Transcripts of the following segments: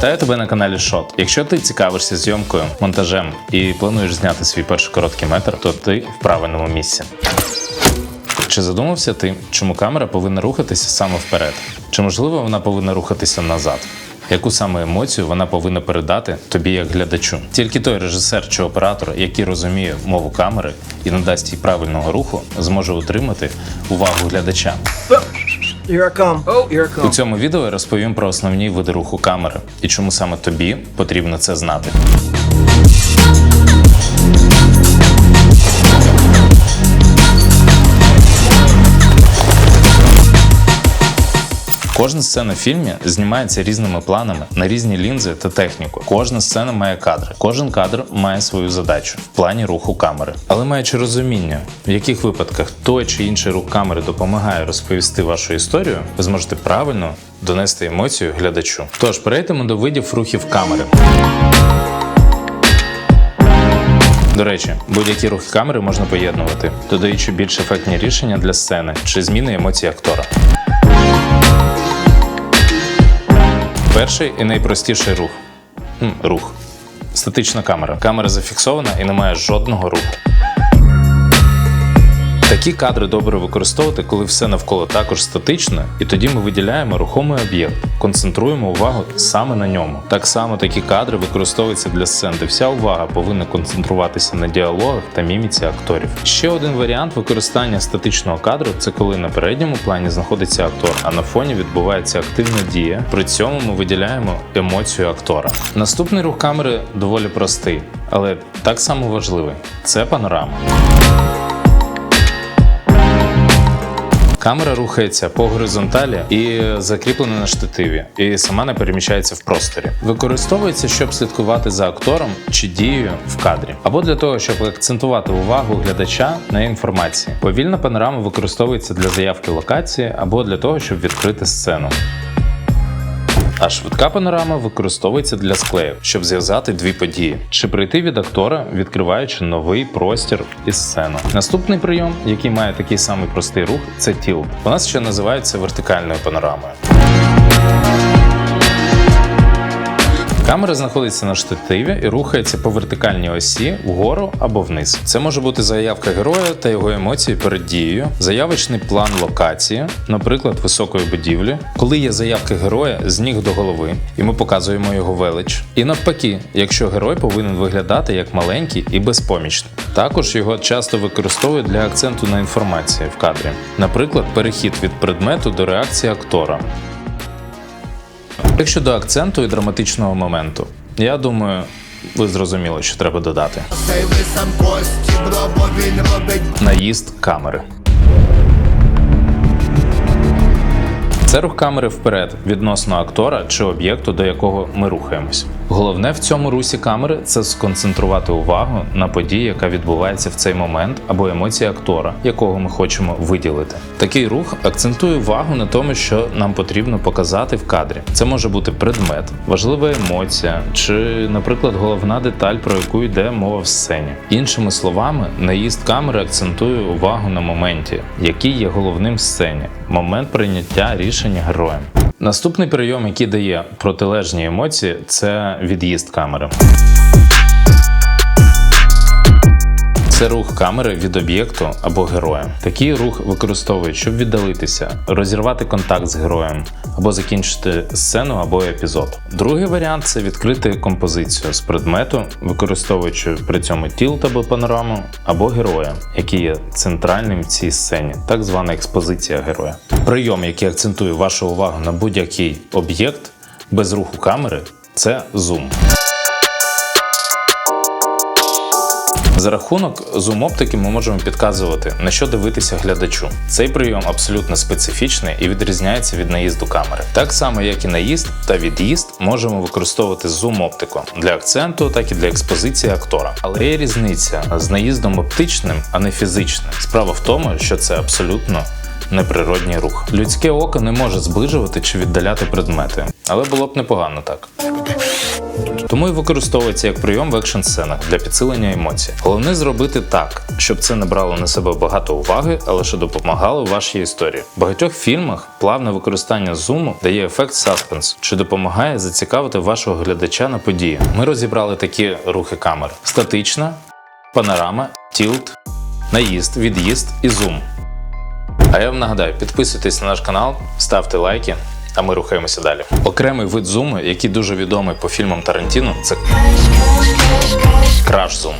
Вітаю тебе на каналі Шот. Якщо ти цікавишся зйомкою, монтажем і плануєш зняти свій перший короткий метр, то ти в правильному місці. Чи задумався ти, чому камера повинна рухатися саме вперед? Чи можливо вона повинна рухатися назад? Яку саме емоцію вона повинна передати тобі як глядачу? Тільки той режисер чи оператор, який розуміє мову камери і надасть їй правильного руху, зможе утримати увагу глядача. Here I come. Oh, here I У цьому відео я розповім про основні види руху камери і чому саме тобі потрібно це знати. Кожна сцена в фільмі знімається різними планами на різні лінзи та техніку. Кожна сцена має кадри. Кожен кадр має свою задачу в плані руху камери. Але маючи розуміння, в яких випадках той чи інший рух камери допомагає розповісти вашу історію, ви зможете правильно донести емоцію глядачу. Тож перейдемо до видів рухів камери. До речі, будь-які рухи камери можна поєднувати, додаючи більш ефектні рішення для сцени чи зміни емоцій актора. Перший і найпростіший рух. Хм, рух. Статична камера. Камера зафіксована і не має жодного руху. Такі кадри добре використовувати, коли все навколо також статично, і тоді ми виділяємо рухомий об'єкт, концентруємо увагу саме на ньому. Так само такі кадри використовуються для сцен, де вся увага повинна концентруватися на діалогах та міміці акторів. Ще один варіант використання статичного кадру це коли на передньому плані знаходиться актор, а на фоні відбувається активна дія. При цьому ми виділяємо емоцію актора. Наступний рух камери доволі простий, але так само важливий це панорама. Камера рухається по горизонталі і закріплена на штативі, і сама не переміщається в просторі. Використовується, щоб слідкувати за актором чи дією в кадрі, або для того, щоб акцентувати увагу глядача на інформації. Повільна панорама використовується для заявки локації або для того, щоб відкрити сцену. А швидка панорама використовується для склею, щоб зв'язати дві події, чи прийти від актора, відкриваючи новий простір і сцену. Наступний прийом, який має такий самий простий рух, це тілт. У нас ще називається вертикальною панорамою. Камера знаходиться на штативі і рухається по вертикальній осі вгору або вниз. Це може бути заявка героя та його емоції перед дією, заявочний план локації, наприклад, високої будівлі, коли є заявка героя з ніг до голови, і ми показуємо його велич. І навпаки, якщо герой повинен виглядати як маленький і безпомічний. Також його часто використовують для акценту на інформації в кадрі, наприклад, перехід від предмету до реакції актора. Якщо до акценту і драматичного моменту, я думаю, ви зрозуміли, що треба додати. Наїзд камери. Це рух камери вперед відносно актора чи об'єкту, до якого ми рухаємось. Головне в цьому русі камери це сконцентрувати увагу на події, яка відбувається в цей момент, або емоції актора, якого ми хочемо виділити. Такий рух акцентує увагу на тому, що нам потрібно показати в кадрі. Це може бути предмет, важлива емоція, чи, наприклад, головна деталь, про яку йде мова в сцені. Іншими словами, наїзд камери акцентує увагу на моменті, який є головним в сцені, момент прийняття рішення героєм. Наступний прийом, який дає протилежні емоції, це від'їзд камери. Це рух камери від об'єкту або героя. Такий рух використовують, щоб віддалитися, розірвати контакт з героєм або закінчити сцену або епізод. Другий варіант це відкрити композицію з предмету, використовуючи при цьому тілт або панораму, або героя, який є центральним в цій сцені, так звана експозиція героя. Прийом, який акцентує вашу увагу на будь-який об'єкт без руху камери, це зум. За рахунок зум-оптики ми можемо підказувати, на що дивитися глядачу. Цей прийом абсолютно специфічний і відрізняється від наїзду камери. Так само, як і наїзд та від'їзд, можемо використовувати зум-оптику для акценту, так і для експозиції актора. Але є різниця з наїздом оптичним, а не фізичним. Справа в тому, що це абсолютно неприродній рух. Людське око не може зближувати чи віддаляти предмети, але було б непогано так. Тому і використовується як прийом в екшн сценах для підсилення емоцій. Головне зробити так, щоб це не брало на себе багато уваги, а лише допомагало вашій історії. В багатьох фільмах плавне використання зуму дає ефект саспенсу, що допомагає зацікавити вашого глядача на події. Ми розібрали такі рухи камер: статична, панорама, тілт, наїзд, від'їзд і зум. А я вам нагадаю, підписуйтесь на наш канал, ставте лайки, а ми рухаємося далі. Окремий вид зуму, який дуже відомий по фільмам Тарантіно, це краш зум.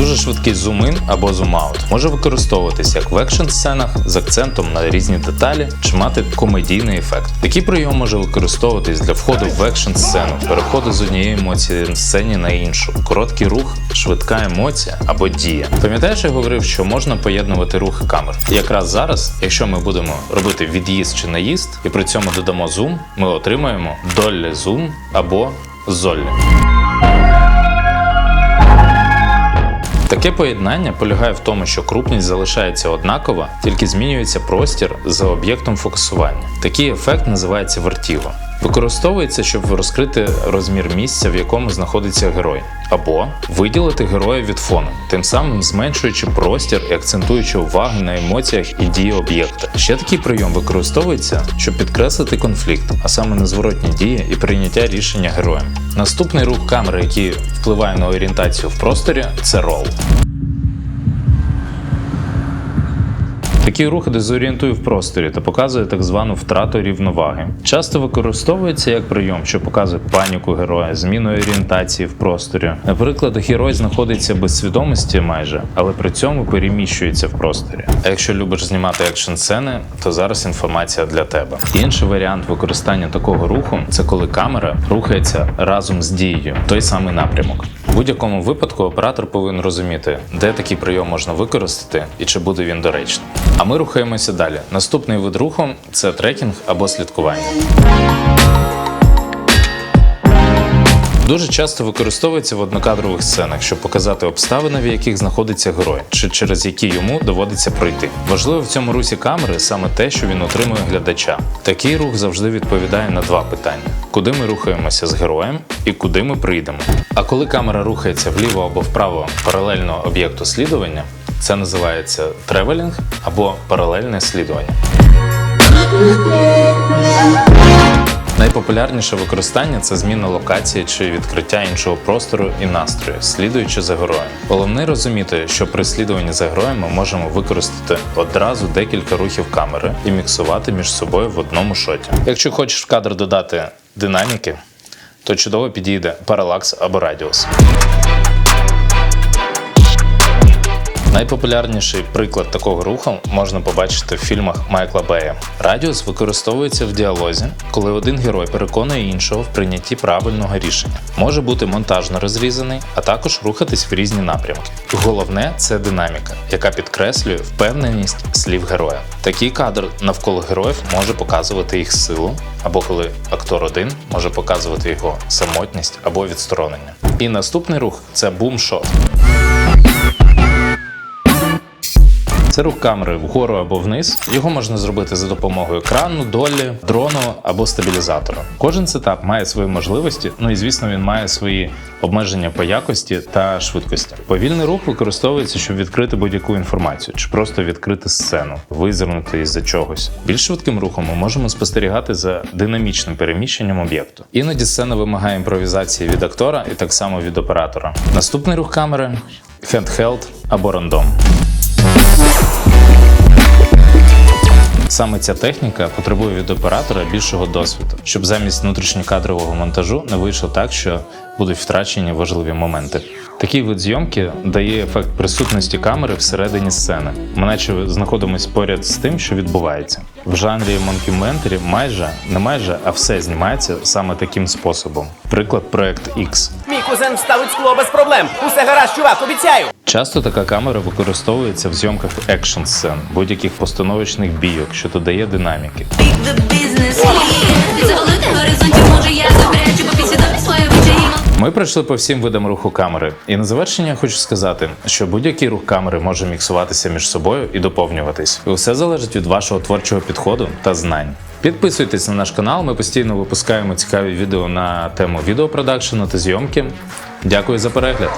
Дуже швидкий зум-ін або зум-аут може використовуватися як в екшн сценах з акцентом на різні деталі чи мати комедійний ефект. Такий прийом може використовуватись для входу в екшн сцену, переходу з однієї емоції в сцені на іншу, короткий рух, швидка емоція або дія. Пам'ятаєш, я говорив, що можна поєднувати рухи камер. І якраз зараз, якщо ми будемо робити від'їзд чи наїзд, і при цьому додамо зум, ми отримаємо доллі зум або золлі. Таке поєднання полягає в тому, що крупність залишається однакова, тільки змінюється простір за об'єктом фокусування. Такий ефект називається вертіго. Використовується, щоб розкрити розмір місця, в якому знаходиться герой, або виділити героя від фону, тим самим зменшуючи простір і акцентуючи увагу на емоціях і дії об'єкта. Ще такий прийом використовується, щоб підкреслити конфлікт, а саме незворотні дії і прийняття рішення героєм. Наступний рух камери, який впливає на орієнтацію в просторі, це рол. Такий рух дезорієнтує в просторі та показує так звану втрату рівноваги. Часто використовується як прийом, що показує паніку героя, зміну орієнтації в просторі. Наприклад, герой знаходиться без свідомості майже, але при цьому переміщується в просторі. А якщо любиш знімати екшн сцени, то зараз інформація для тебе. Інший варіант використання такого руху це коли камера рухається разом з дією, той самий напрямок. В будь-якому випадку оператор повинен розуміти, де такий прийом можна використати і чи буде він доречним. А ми рухаємося далі. Наступний вид руху це трекінг або слідкування. Дуже часто використовується в однокадрових сценах, щоб показати обставини, в яких знаходиться герой, чи через які йому доводиться пройти. Важливо в цьому русі камери саме те, що він отримує глядача. Такий рух завжди відповідає на два питання: куди ми рухаємося з героєм і куди ми прийдемо. А коли камера рухається вліво або вправо паралельно об'єкту слідування, це називається тревелінг або паралельне слідування. Найпопулярніше використання це зміна локації чи відкриття іншого простору і настрою, слідуючи за героєм. Головне розуміти, що при слідуванні за героєм ми можемо використати одразу декілька рухів камери і міксувати між собою в одному шоті. Якщо хочеш в кадр додати динаміки, то чудово підійде паралакс або радіус. Найпопулярніший приклад такого руху можна побачити в фільмах Майкла Бея. Радіус використовується в діалозі, коли один герой переконує іншого в прийнятті правильного рішення. Може бути монтажно розрізаний, а також рухатись в різні напрямки. Головне це динаміка, яка підкреслює впевненість слів героя. Такий кадр навколо героїв може показувати їх силу, або коли актор один може показувати його самотність або відсторонення. І наступний рух це бум-шот. Це рух камери вгору або вниз. Його можна зробити за допомогою крану, долі, дрону або стабілізатора. Кожен сетап має свої можливості, ну і звісно, він має свої обмеження по якості та швидкості. Повільний рух використовується, щоб відкрити будь-яку інформацію, чи просто відкрити сцену, визирнути із-за чогось. Більш швидким рухом ми можемо спостерігати за динамічним переміщенням об'єкту. Іноді сцена вимагає імпровізації від актора і так само від оператора. Наступний рух камери handheld або рандом. Саме ця техніка потребує від оператора більшого досвіду, щоб замість внутрішньокадрового монтажу не вийшло так, що будуть втрачені важливі моменти. Такий вид зйомки дає ефект присутності камери всередині сцени. Ми наче знаходимося поряд з тим, що відбувається. В жанрі монкюментарі майже не майже, а все знімається саме таким способом. Приклад проект X. Мій кузен вставить скло без проблем. Усе гаразд, чувак, обіцяю. Часто така камера використовується в зйомках екшн сцен, будь-яких постановочних бійок, що додає динаміки. Big the горизонтів, може я підсвідомі свої обичаї Ми пройшли по всім видам руху камери, і на завершення хочу сказати, що будь-який рух камери може міксуватися між собою і доповнюватись. І все залежить від вашого творчого підходу та знань. Підписуйтесь на наш канал, ми постійно випускаємо цікаві відео на тему відеопродакшену та зйомки. Дякую за перегляд!